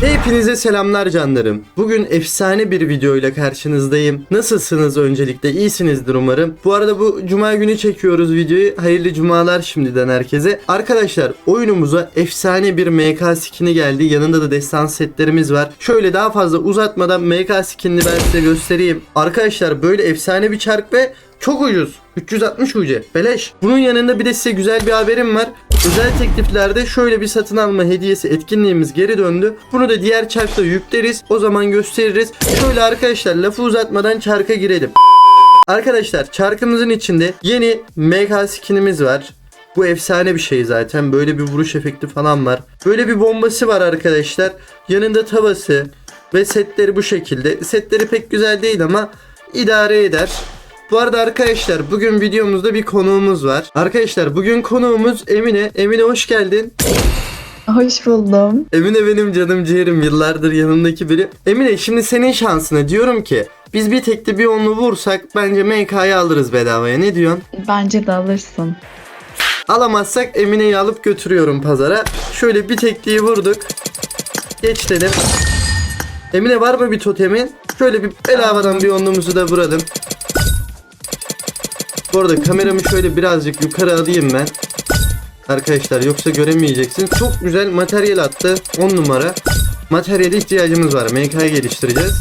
Hepinize selamlar canlarım. Bugün efsane bir video ile karşınızdayım. Nasılsınız öncelikle? İyisinizdir umarım. Bu arada bu cuma günü çekiyoruz videoyu. Hayırlı cumalar şimdiden herkese. Arkadaşlar oyunumuza efsane bir MK skin'i geldi. Yanında da destan setlerimiz var. Şöyle daha fazla uzatmadan MK skin'ini ben size göstereyim. Arkadaşlar böyle efsane bir çark ve çok ucuz. 360 UC. Beleş. Bunun yanında bir de size güzel bir haberim var. Özel tekliflerde şöyle bir satın alma hediyesi etkinliğimiz geri döndü. Bunu da diğer çarkta yükleriz. O zaman gösteririz. Şöyle arkadaşlar lafı uzatmadan çarka girelim. Arkadaşlar çarkımızın içinde yeni mega skinimiz var. Bu efsane bir şey zaten. Böyle bir vuruş efekti falan var. Böyle bir bombası var arkadaşlar. Yanında tavası ve setleri bu şekilde. Setleri pek güzel değil ama idare eder. Bu arada arkadaşlar bugün videomuzda bir konuğumuz var. Arkadaşlar bugün konuğumuz Emine. Emine hoş geldin. Hoş buldum. Emine benim canım ciğerim yıllardır yanımdaki biri. Emine şimdi senin şansına diyorum ki biz bir tekli bir onlu vursak bence MK'yı alırız bedavaya ne diyorsun? Bence de alırsın. Alamazsak Emine'yi alıp götürüyorum pazara. Şöyle bir tekliği vurduk. Geç dedim. Emine var mı bir totemin? Şöyle bir bedavadan bir onlumuzu da vuralım. Bu arada kameramı şöyle birazcık yukarı alayım ben. Arkadaşlar yoksa göremeyeceksin. Çok güzel materyal attı. 10 numara. Materyale ihtiyacımız var. MK'yı geliştireceğiz.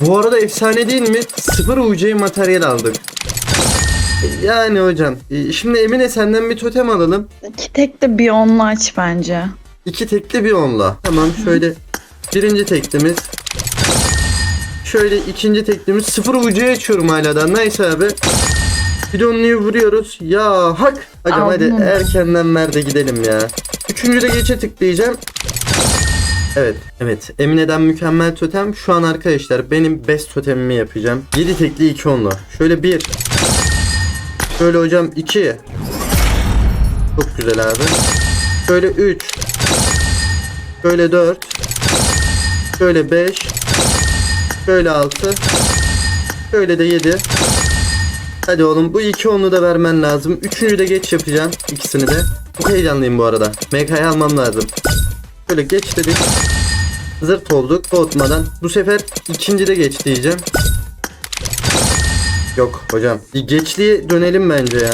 Bu arada efsane değil mi? Sıfır UC materyal aldık. Yani hocam. e, Şimdi Emine senden bir totem alalım. İki tek de bir onlu aç bence. İki tekli bir onla. Tamam şöyle birinci teklimiz. Şöyle ikinci teklimiz. Sıfır ucuya açıyorum hala da. Neyse abi. Bir de onluyu vuruyoruz. Ya hak. Hocam hadi Aldın onu. erkenden ver de gidelim ya. Üçüncü de geçe tıklayacağım. Evet. Evet. Emine'den mükemmel totem. Şu an arkadaşlar benim best totemimi yapacağım. 7 tekli 2 onlu. Şöyle bir. Şöyle hocam 2. Çok güzel abi. Şöyle 3. Şöyle 4. Şöyle 5. Şöyle 6. Şöyle de 7. Hadi oğlum bu iki onlu da vermen lazım. Üçüncü de geç yapacağım. ikisini de. Çok heyecanlıyım bu arada. MK'yı almam lazım. Şöyle geç dedik. Zırt olduk soğutmadan. Bu sefer ikinci de geç diyeceğim. Yok hocam. Bir Geçliğe dönelim bence ya.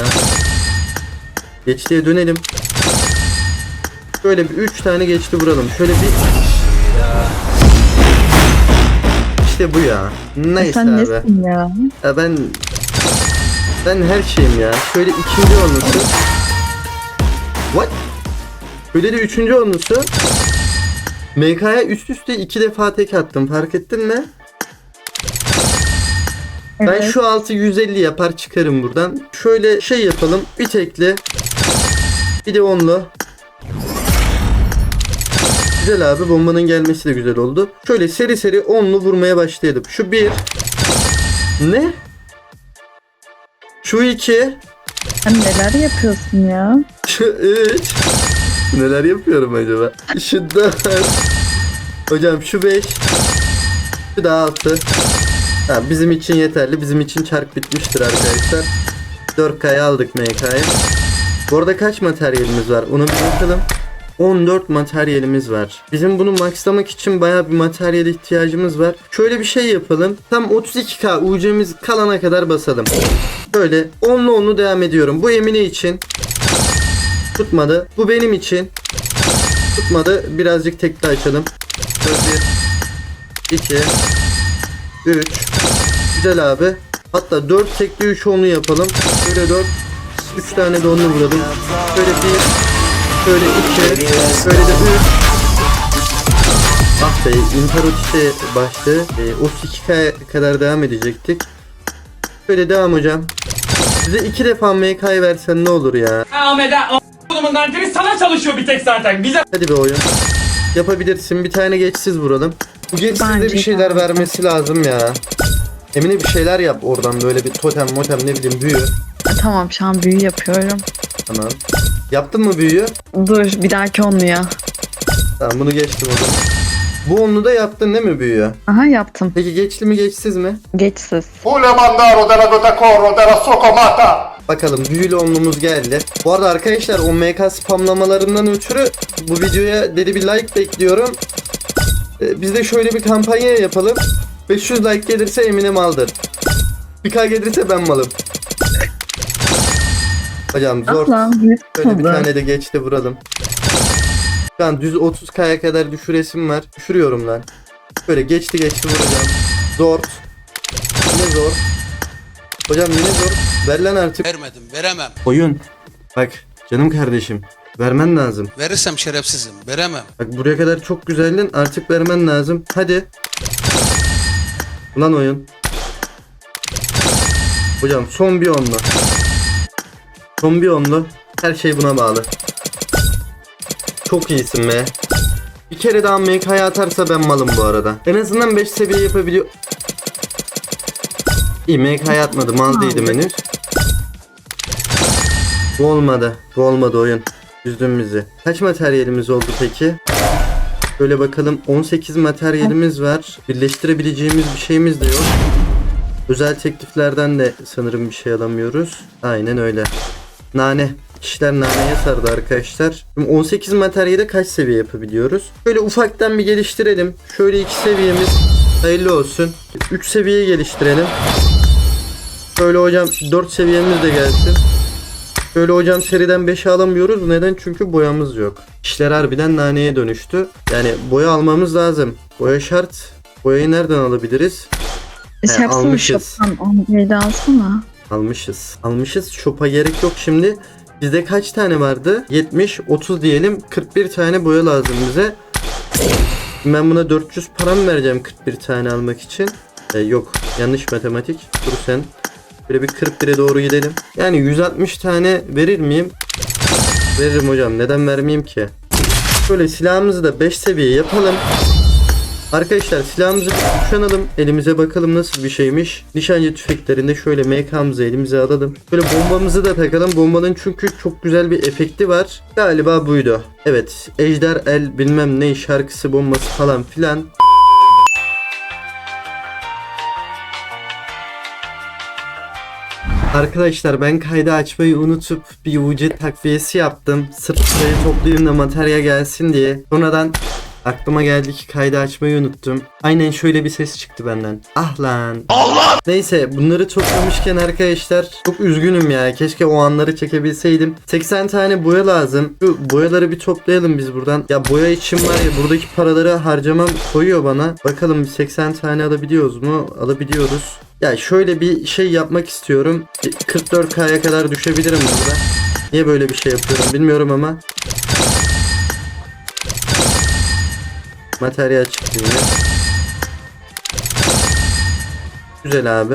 Geçliğe dönelim. Şöyle bir 3 tane geçti vuralım. Şöyle bir İşte bu ya. Neyse Sen abi. nesin ya? Ya ben ben her şeyim ya. Şöyle ikinci olması. What? Böyle de üçüncü olması. MK'ya üst üste iki defa tek attım. Fark ettin mi? Ben Evet. şu altı 150 yapar çıkarım buradan. Şöyle şey yapalım. Bir tekli. Bir de onlu. Güzel abi bombanın gelmesi de güzel oldu. Şöyle seri seri onlu vurmaya başlayalım. Şu bir. Ne? Şu iki. Sen neler yapıyorsun ya? Şu üç. Neler yapıyorum acaba? Şu dört. Hocam şu beş. Şu da altı. Ha, bizim için yeterli. Bizim için çark bitmiştir arkadaşlar. 4K'ya aldık MK'yı. Bu arada kaç materyalimiz var? Ona bir bakalım. 14 materyalimiz var. Bizim bunu maxlamak için bayağı bir materyal ihtiyacımız var. Şöyle bir şey yapalım. Tam 32K UC'miz kalana kadar basalım. Böyle onlu onlu devam ediyorum. Bu Emine için. Tutmadı. Bu benim için. Tutmadı. Birazcık tekli açalım. Şöyle bir, iki, üç. Güzel abi. Hatta dört tekli üç onlu yapalım. Şöyle dört. Üç tane de onlu vuralım. Şöyle bir. Şöyle iki. Şöyle de üç. Ah be interrotite başladı. E, o 2K kadar devam edecektik. Şöyle devam hocam. Size iki defa MK'yı versen ne olur ya. Ahmet'e a**olumun kantini sana çalışıyor bir tek zaten. Bize Hadi be oyun. Yapabilirsin. Bir tane geçsiz vuralım. Bu geçsiz de Bence bir şeyler vermesi lazım ya. Emine bir şeyler yap oradan böyle bir totem motem ne bileyim büyü. Tamam şu an büyü yapıyorum. Tamam. Yaptın mı büyüyü? Dur bir dahaki onluya. Tamam bunu geçtim o zaman. Bu onlu da yaptın değil mi büyüyü? Aha yaptım. Peki geçli mi geçsiz mi? Geçsiz. Fule mandaro della della Socomata. Bakalım büyülü onlumuz geldi. Bu arada arkadaşlar o MK spamlamalarından ötürü bu videoya deli bir like bekliyorum. Ee, biz de şöyle bir kampanya yapalım. 500 like gelirse Emine maldır. 1k gelirse ben malım. Hocam zor. Şöyle bir tane de geç de vuralım. Şu an düz 30k'ya kadar düşüresim var. Düşürüyorum lan. Böyle geçti geçti vuracağım. Zor. Yine zor. Hocam yine zor. Ver lan artık. Vermedim, veremem. Oyun. Bak canım kardeşim. Vermen lazım. Verirsem şerefsizim, veremem. Bak buraya kadar çok güzeldin. Artık vermen lazım. Hadi. Ulan oyun. Hocam son bir onlu. Son bir onlu. Her şey buna bağlı. Çok iyisin be. Bir kere daha MK'ya atarsa ben malım bu arada. En azından 5 seviye yapabiliyor. İyi MK'ya atmadı. Mal değildim henüz. Bu olmadı. Bu olmadı oyun. Üzdün bizi. Kaç materyalimiz oldu peki? Şöyle bakalım 18 materyalimiz var. Birleştirebileceğimiz bir şeyimiz de yok. Özel tekliflerden de sanırım bir şey alamıyoruz. Aynen öyle. Nane. İşler naneye sardı arkadaşlar. Şimdi 18 materyale kaç seviye yapabiliyoruz? Böyle ufaktan bir geliştirelim. Şöyle iki seviyemiz hayırlı olsun. 3 seviye geliştirelim. Şöyle hocam 4 seviyemiz de gelsin. Şöyle hocam seriden 5'e alamıyoruz. Neden? Çünkü boyamız yok. İşler harbiden naneye dönüştü. Yani boya almamız lazım. Boya şart. Boyayı nereden alabiliriz? He, almışız. şoptan onu alsana. Almışız. Almışız. Şopa gerek yok şimdi. Bizde kaç tane vardı? 70, 30 diyelim. 41 tane boya lazım bize. Ben buna 400 para mı vereceğim 41 tane almak için? E, yok. Yanlış matematik. Dur sen. Böyle bir 41'e doğru gidelim. Yani 160 tane verir miyim? Veririm hocam. Neden vermeyeyim ki? Şöyle silahımızı da 5 seviye yapalım. Arkadaşlar silahımızı kuşanalım. Elimize bakalım nasıl bir şeymiş. Nişancı tüfeklerinde şöyle MK'mızı elimize alalım. Böyle bombamızı da takalım. Bombanın çünkü çok güzel bir efekti var. Galiba buydu. Evet. Ejder El bilmem ne şarkısı bombası falan filan. Arkadaşlar ben kaydı açmayı unutup bir UC takviyesi yaptım. Sırf sırayı toplayayım da materyal gelsin diye. Sonradan aklıma geldi ki kaydı açmayı unuttum. Aynen şöyle bir ses çıktı benden. Ah lan. Allah! Neyse bunları toplamışken arkadaşlar çok üzgünüm ya. Keşke o anları çekebilseydim. 80 tane boya lazım. Şu boyaları bir toplayalım biz buradan. Ya boya için var ya buradaki paraları harcamam koyuyor bana. Bakalım bir 80 tane alabiliyoruz mu? Alabiliyoruz. Ya şöyle bir şey yapmak istiyorum. Bir 44K'ya kadar düşebilirim burada. Niye böyle bir şey yapıyorum bilmiyorum ama. Materyal çıktı yine. Güzel abi.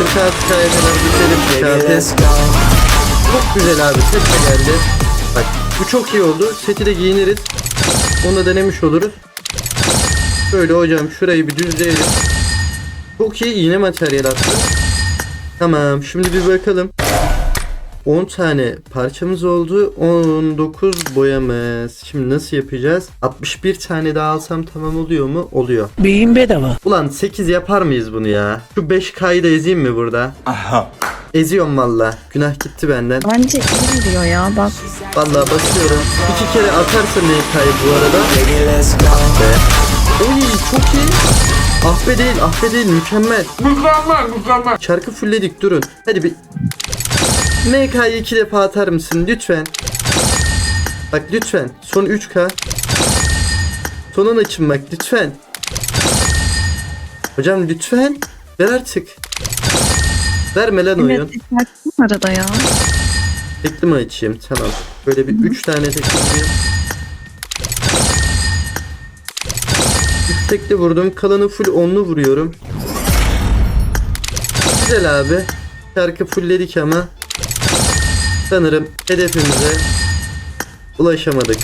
46K'ya kadar düşelim şartı. Çok güzel abi set de geldi. Bak bu çok iyi oldu. Seti de giyiniriz. Onu da denemiş oluruz. Böyle hocam şurayı bir düzleyelim. Çok iyi iğne materyal attı. Tamam şimdi bir bakalım. 10 tane parçamız oldu. 19 boyamız. Şimdi nasıl yapacağız? 61 tane daha alsam tamam oluyor mu? Oluyor. Beyin bedava. Ulan 8 yapar mıyız bunu ya? Şu 5K'yı da ezeyim mi burada? Aha. Eziyorum valla. Günah gitti benden. Bence iyi gidiyor ya bak. Valla basıyorum. İki kere atarsa MK'yı bu arada. Ah be. Oy çok iyi. Ah be değil, ah be değil. Mükemmel. Mükemmel mükemmel. Çarkı fullledik durun. Hadi bir MK'yı iki defa atar mısın lütfen? Bak lütfen. Son 3K. Sonun açın bak lütfen. Hocam lütfen. Ver artık. Verme lan oyun. Evet arada ya. Tekli mi açayım? Tamam. Böyle bir 3 tane tekli vurayım. 3 tekli vurdum. Kalanı full onlu vuruyorum. Güzel abi. Şarkı fullledik ama sanırım hedefimize ulaşamadık.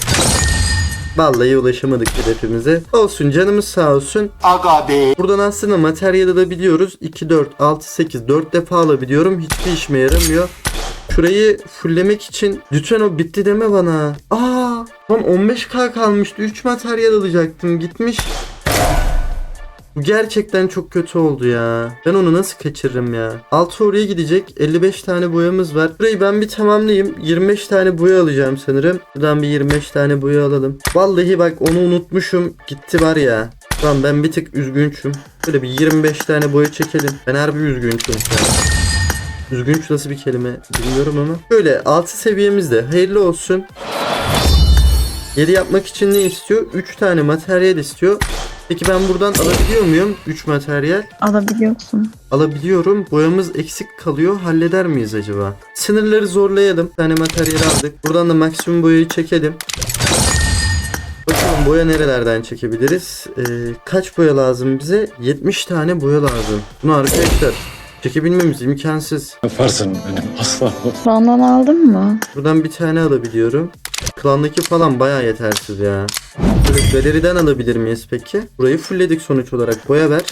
Vallahi ulaşamadık hedefimize. Olsun canımız sağ olsun. Aga be. Buradan aslında materyal alabiliyoruz. 2, 4, 6, 8, 4 defa alabiliyorum. Hiçbir işime yaramıyor. Şurayı fulllemek için lütfen o bitti deme bana. Aa, tam 15k kalmıştı. 3 materyal alacaktım. Gitmiş. Bu gerçekten çok kötü oldu ya. Ben onu nasıl kaçırırım ya? 6 oraya gidecek. 55 tane boyamız var. Burayı ben bir tamamlayayım. 25 tane boya alacağım sanırım. Buradan bir 25 tane boya alalım. Vallahi bak onu unutmuşum. Gitti var ya. Tamam ben bir tık üzgünçüm. Böyle bir 25 tane boya çekelim. Ben harbi üzgünçüm şu an. Üzgünç nasıl bir kelime bilmiyorum ama. Böyle 6 seviyemizde hayırlı olsun. 7 yapmak için ne istiyor? 3 tane materyal istiyor. Peki ben buradan alabiliyor muyum? 3 materyal. Alabiliyorsun. Alabiliyorum. Boyamız eksik kalıyor. Halleder miyiz acaba? Sınırları zorlayalım. Bir tane materyal aldık. Buradan da maksimum boyayı çekelim. Bakalım boya nerelerden çekebiliriz? Ee, kaç boya lazım bize? 70 tane boya lazım. Bunu arkadaşlar çekebilmemiz imkansız. Yaparsın benim aslan. Bandan aldın mı? Buradan bir tane alabiliyorum. Klandaki falan bayağı yetersiz ya. Böyle galeriden alabilir miyiz peki? Burayı fullledik sonuç olarak. Boya ver.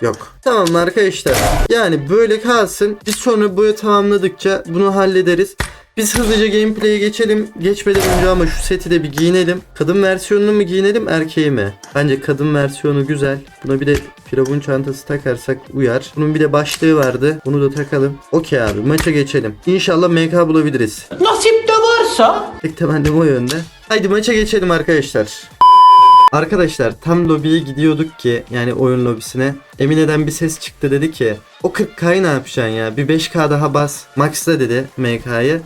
Yok. Tamam arkadaşlar. Yani böyle kalsın. Biz sonra boya tamamladıkça bunu hallederiz. Biz hızlıca gameplay'e geçelim. Geçmeden önce ama şu seti de bir giyinelim. Kadın versiyonunu mu giyinelim erkeği mi? Bence kadın versiyonu güzel. Buna bir de firavun çantası takarsak uyar. Bunun bir de başlığı vardı. Bunu da takalım. Okey abi maça geçelim. İnşallah MK bulabiliriz. Nasip de varsa Tek temennim o yönde. Haydi maça geçelim arkadaşlar. Arkadaşlar tam lobiye gidiyorduk ki yani oyun lobisine. Emine'den bir ses çıktı dedi ki o 40K'yı ne yapacaksın ya bir 5K daha bas maxla dedi MK'yı.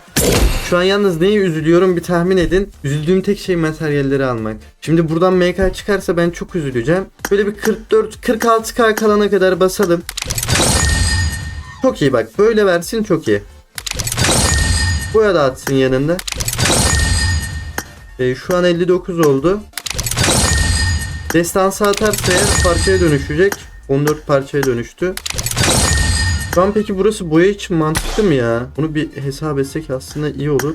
Şu an yalnız neye üzülüyorum bir tahmin edin. Üzüldüğüm tek şey materyalleri almak. Şimdi buradan MK çıkarsa ben çok üzüleceğim. Böyle bir 44 46K kalana kadar basalım. Çok iyi bak böyle versin çok iyi. Boya da atsın yanında. E, şu an 59 oldu. Destansı atarsa eğer parçaya dönüşecek. 14 parçaya dönüştü. Şu an peki burası boya için mantıklı mı ya? Bunu bir hesap etsek aslında iyi olur.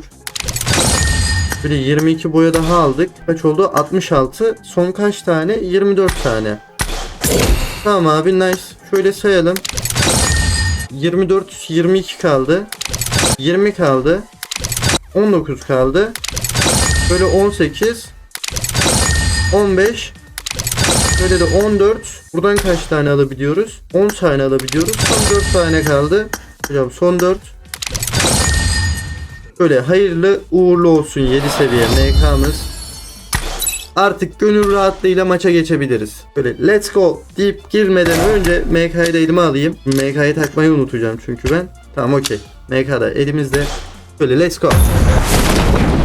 Böyle 22 boya daha aldık. Kaç oldu? 66. Son kaç tane? 24 tane. Tamam abi nice. Şöyle sayalım. 24 22 kaldı. 20 kaldı. 19 kaldı. Böyle 18 15 Böyle de 14 Buradan kaç tane alabiliyoruz? 10 tane alabiliyoruz Son 4 tane kaldı Hocam son 4 Böyle hayırlı uğurlu olsun 7 seviye MK'mız Artık gönül rahatlığıyla maça geçebiliriz. Böyle let's go deyip girmeden önce MK'yı da elime alayım. MK'yı takmayı unutacağım çünkü ben. Tamam okey. MK da elimizde. Böyle let's go.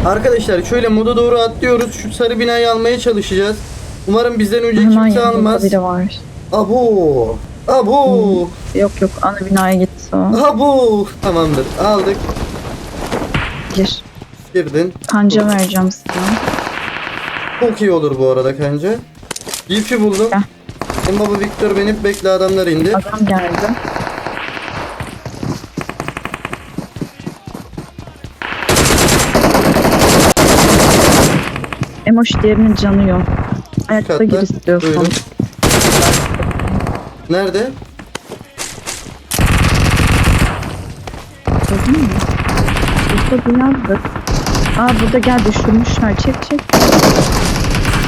Arkadaşlar şöyle moda doğru atlıyoruz. Şu sarı binayı almaya çalışacağız. Umarım bizden önce Hemen kimse yanında almaz. biri var. Abo. Abo. Yok yok ana binaya gitti o. Abo. Tamamdır. Aldık. Gir. Girdin. Kanca vereceğim sana. Çok iyi olur bu arada kanca. Yipi buldum. Gel. En baba Victor beni bekle adamlar indi. Adam geldi. Emoş diğerinin canı yok. Ayakta gir Katta. istiyorsan. Buyurun. Nerede? Gördün mü? Burada bir yazdık. Aa burada gel düşürmüşler. Çek çek.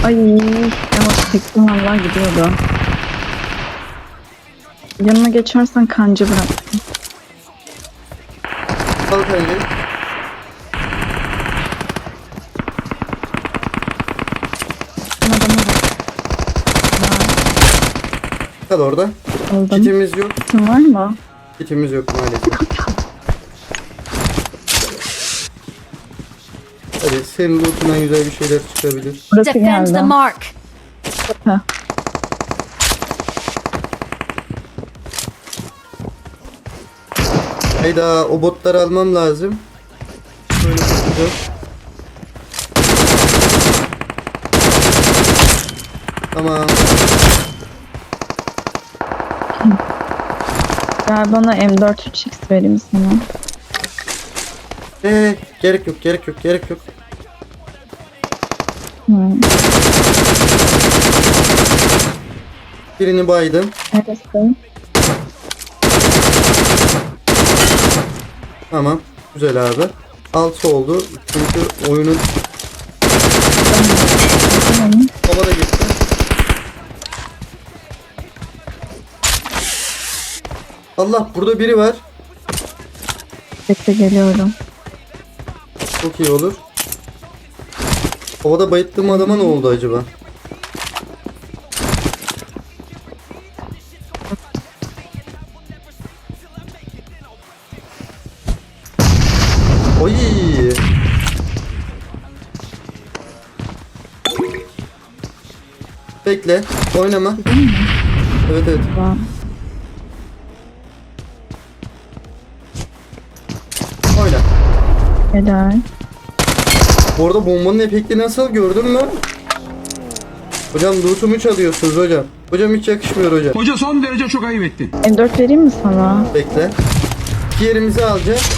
Ay Emoş tekli valla gidiyordu. Yanına geçersen kanca bıraktım. Al kancayı. Sen adama bak. Kal orada. Aldım. Kitimiz yok. Kitin var mı? Kitimiz yok maalesef. Hadi senin lootundan güzel bir şeyler çıkabilir. Burası Defend the geldi. mark. Hayda o botları almam lazım. Böyle tutacağız. Tamam. Gel bana M4 3x vereyim sana. Ee, gerek yok gerek yok gerek yok. Hmm. Birini baydım. Neresi? Tamam. Güzel abi. 6 oldu. Çünkü oyunun Tamam. hava da gitti. Allah burada biri var. Bekle geliyorum. Çok iyi olur. Havada bayıttığım adama ne oldu acaba? Oy. Bekle. Oynama. Evet evet. Tamam. Helal. Bu arada bombanın efekti nasıl gördün mü? Hocam lootumu çalıyorsunuz hocam. Hocam hiç yakışmıyor hocam. Hoca son derece çok ayıp etti. M4 vereyim mi sana? Bekle. İki yerimizi alacağız.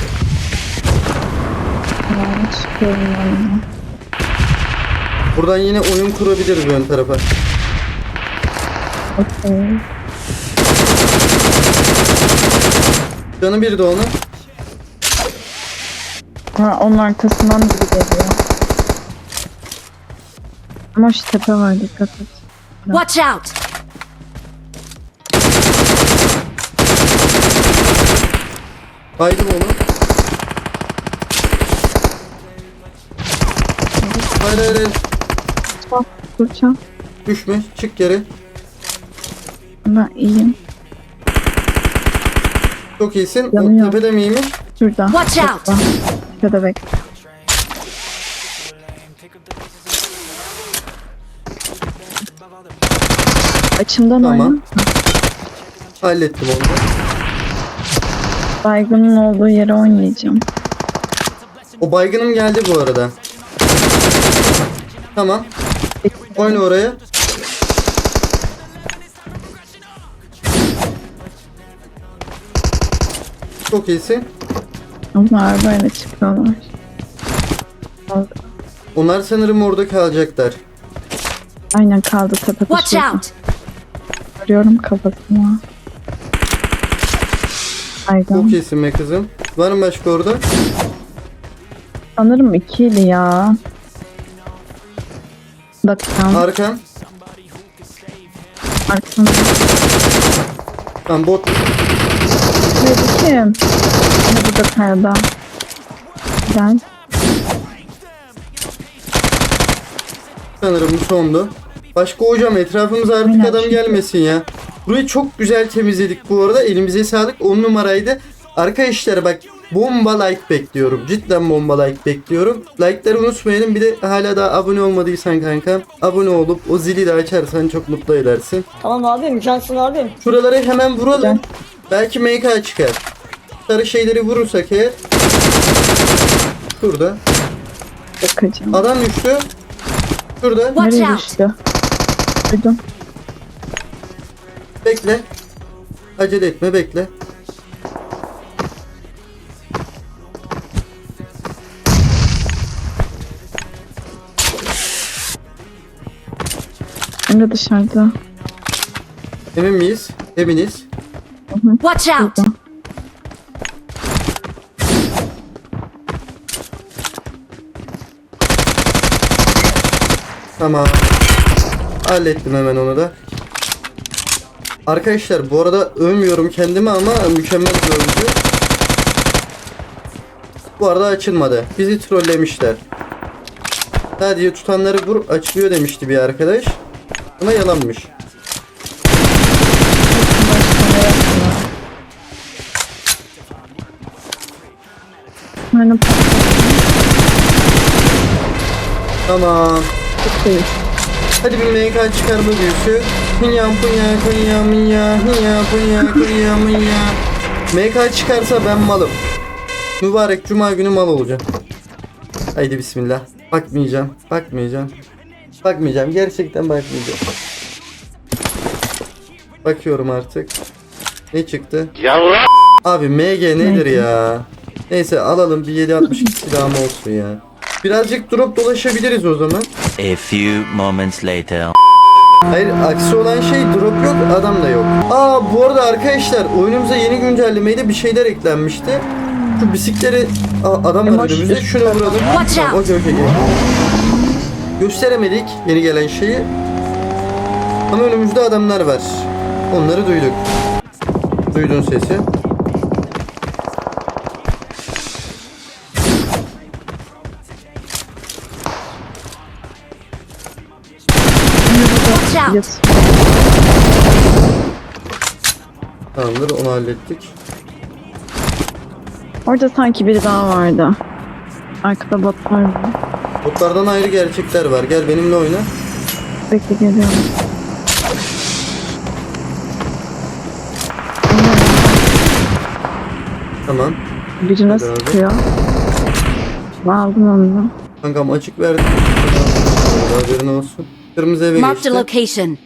Tamam. Çıkıyorum yanına. Buradan yine oyun kurabiliriz ön tarafa. Okey. Canı bir de onu. Ha, onun arkasından biri geliyor. Ama şu tepe var dikkat et. Watch out! Baydım onu. Hayır hayır hayır. Bak Burçan. Düşme. Çık geri. Ben iyiyim. Çok iyisin. O Yanıyor. tepede miymiş? Şurada. Watch out! Şurada. Şurada bekle. Açımdan Tamam. oyna. Hallettim onu. Baygının olduğu yere oynayacağım. O baygınım geldi bu arada. Tamam. Oyna oraya. Çok iyisin. Onlar böyle çıkıyorlar. Onlar sanırım orada kalacaklar. Aynen kaldı tepede Watch out! Görüyorum kafasını. Baygın. Çok iyisin be kızım. Var mı başka orada? Sanırım ikiydi ya. Bakacağım. Arkam. Arkamda. Tamam bot. Nerede kim? Ne burada kayada. Güzel. Sanırım bu sondu. Başka hocam etrafımıza artık Aynen. adam gelmesin ya. Burayı çok güzel temizledik bu arada. Elimize sağlık. 10 numaraydı. Arkadaşlar bak bomba like bekliyorum. Cidden bomba like bekliyorum. Like'ları unutmayalım. Bir de hala daha abone olmadıysan kanka abone olup o zili de açarsan çok mutlu edersin. Tamam abim cansın abim. Şuraları hemen vuralım. Güzel. Belki MK çıkar. Sarı şeyleri vurursak eğer. Şurada. Bakacağım. Adam düştü. Şurada. Nereye düştü? Duydum. Bekle. Acele etme bekle. Emre dışarıda. Emin miyiz? Eminiz. Watch out! Burada. Tamam. Hallettim hemen onu da. Arkadaşlar bu arada övmüyorum kendimi ama mükemmel bir oyuncu. Bu arada açılmadı. Bizi trollemişler. Sadece tutanları vur açılıyor demişti bir arkadaş. Ama yalanmış. Tamam. Değil. Hadi bir MK çıkarma büyüsü. Hinya punya kunya minya hinya punya kunya minya. MK çıkarsa ben malım. Mübarek cuma günü mal olacağım. Haydi bismillah. Bakmayacağım. Bakmayacağım. Bakmayacağım. Gerçekten bakmayacağım. Bakıyorum artık. Ne çıktı? Abi MG nedir ya? Neyse alalım bir 762 silahım olsun ya. Birazcık drop dolaşabiliriz o zaman. A few moments later. Hayır aksi olan şey drop yok adam da yok. Aa bu arada arkadaşlar oyunumuza yeni güncellemeyle bir şeyler eklenmişti. Şu bisikleri Aa, adam var önümüzde şunu vuralım. Okey. okey. Gösteremedik yeni gelen şeyi. Ama önümüzde adamlar var. Onları duyduk. Duydun sesi. Out! Tamamdır onu hallettik. Orada sanki biri daha vardı. Arkada bot var mı? Botlardan ayrı gerçekler var. Gel benimle oyna. Bekle geliyorum. Tamam. Hadi abi. sıkıyor. Ben aldım onu. Kankam açık verdim. Haberin olsun. Kırmızı eve Marked a geçti. location.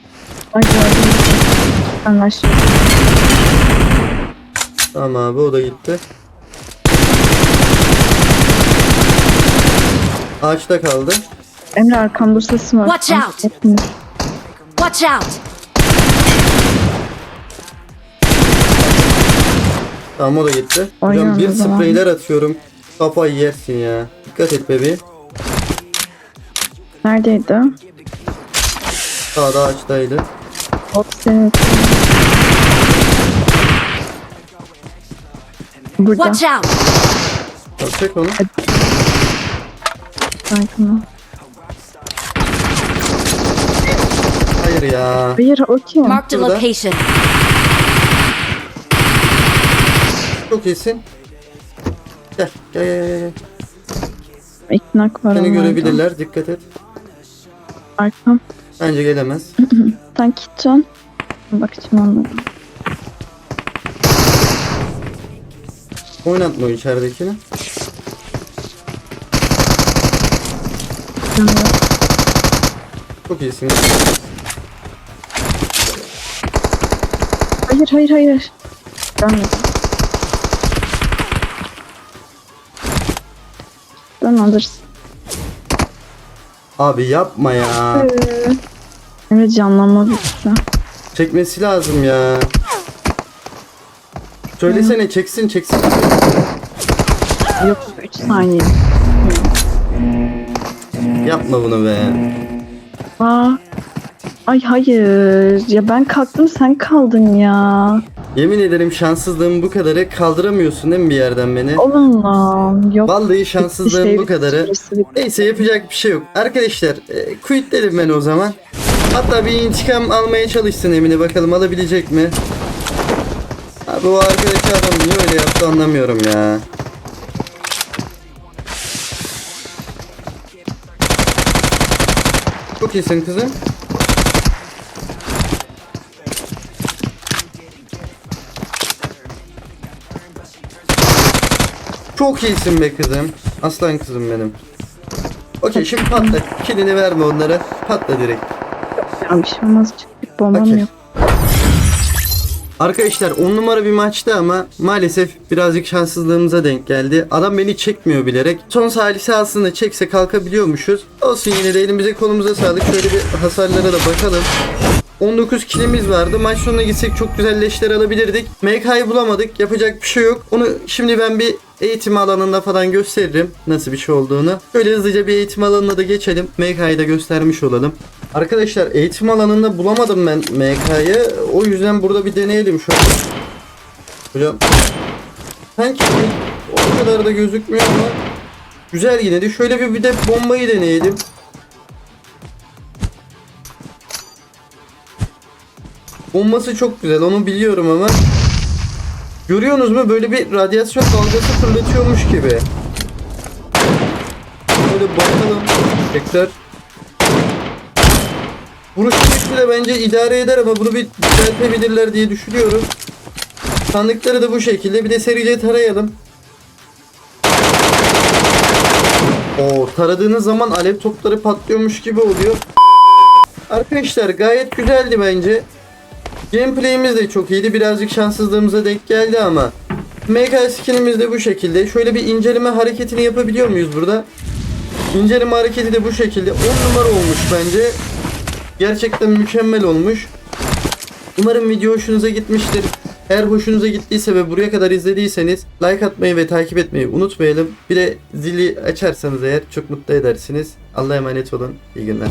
Ay gördüm. Anlaşıldı. Tamam abi o da gitti. Ağaçta kaldı. Emre arkamda sesim var. Watch out. Hepiniz. Watch out! Tamam o da gitti. Hocam Oynuyorum bir spreyler atıyorum. Kafayı yersin ya. Dikkat et bebeğim. Neredeydi? Sağda ağaçtaydı. Burada. Watch out! Çek onu. Arkana. Hayır ya. Hayır o kim? A Burada. location. Çok iyisin. Gel gel gel. gel. İknak var Seni onlarda. görebilirler. Dikkat et. Arkam. Bence gelemez. Sen gideceksin. Bakacağım onlara. Oynatma o içeridekini. Çok iyisin. Hayır hayır hayır. Dönmedim. Dön alırsın. Abi yapma ya. Emre canlanma bitti. Çekmesi lazım ya. Söylesene çeksin çeksin. Yok 3 saniye. Yapma bunu be. Aa. Ay hayır. Ya ben kalktım sen kaldın ya. Yemin ederim şanssızlığım bu kadarı kaldıramıyorsun değil mi bir yerden beni? Oğlum lan. Yok. Vallahi şanssızlığım Şey, bu kadarı. bitti. Neyse yapacak bir şey yok. Arkadaşlar e, quit dedim ben o zaman. Hatta bir intikam almaya çalışsın Emine bakalım alabilecek mi? Abi o arkadaş adam niye öyle yaptı anlamıyorum ya. Çok iyisin kızım. Çok iyisin be kızım. Aslan kızım benim. Okey şimdi patla. Kilini verme onlara. Patla direkt. Ya bir şey olmaz. Çıktık bombam Okey. yok. Arkadaşlar 10 numara bir maçtı ama maalesef birazcık şanssızlığımıza denk geldi. Adam beni çekmiyor bilerek. Son salise aslında çekse kalkabiliyormuşuz. Olsun yine de elimize kolumuza sağlık. Şöyle bir hasarlara da bakalım. 19 kilimiz vardı. Maç sonuna gitsek çok güzel leşler alabilirdik. MK'yı bulamadık. Yapacak bir şey yok. Onu şimdi ben bir eğitim alanında falan gösteririm. Nasıl bir şey olduğunu. Böyle hızlıca bir eğitim alanına da geçelim. MK'yı da göstermiş olalım. Arkadaşlar eğitim alanında bulamadım ben MK'yı. O yüzden burada bir deneyelim şu an. Hocam. Sanki o kadar da gözükmüyor ama güzel yine de. Şöyle bir, bir de bombayı deneyelim. Bombası çok güzel onu biliyorum ama Görüyorsunuz mu böyle bir radyasyon dalgası fırlatıyormuş gibi. Böyle bakalım tekrar. Vuruş şekli de bence idare eder ama bunu bir düzeltebilirler diye düşünüyorum. Sandıkları da bu şekilde. Bir de serice tarayalım. O taradığınız zaman alev topları patlıyormuş gibi oluyor. Arkadaşlar gayet güzeldi bence. Gameplay'imiz de çok iyiydi. Birazcık şanssızlığımıza denk geldi ama. Mega skinimiz de bu şekilde. Şöyle bir inceleme hareketini yapabiliyor muyuz burada? İnceleme hareketi de bu şekilde. 10 numara olmuş bence. Gerçekten mükemmel olmuş. Umarım video hoşunuza gitmiştir. Eğer hoşunuza gittiyse ve buraya kadar izlediyseniz like atmayı ve takip etmeyi unutmayalım. Bir de zili açarsanız eğer çok mutlu edersiniz. Allah'a emanet olun. İyi günler.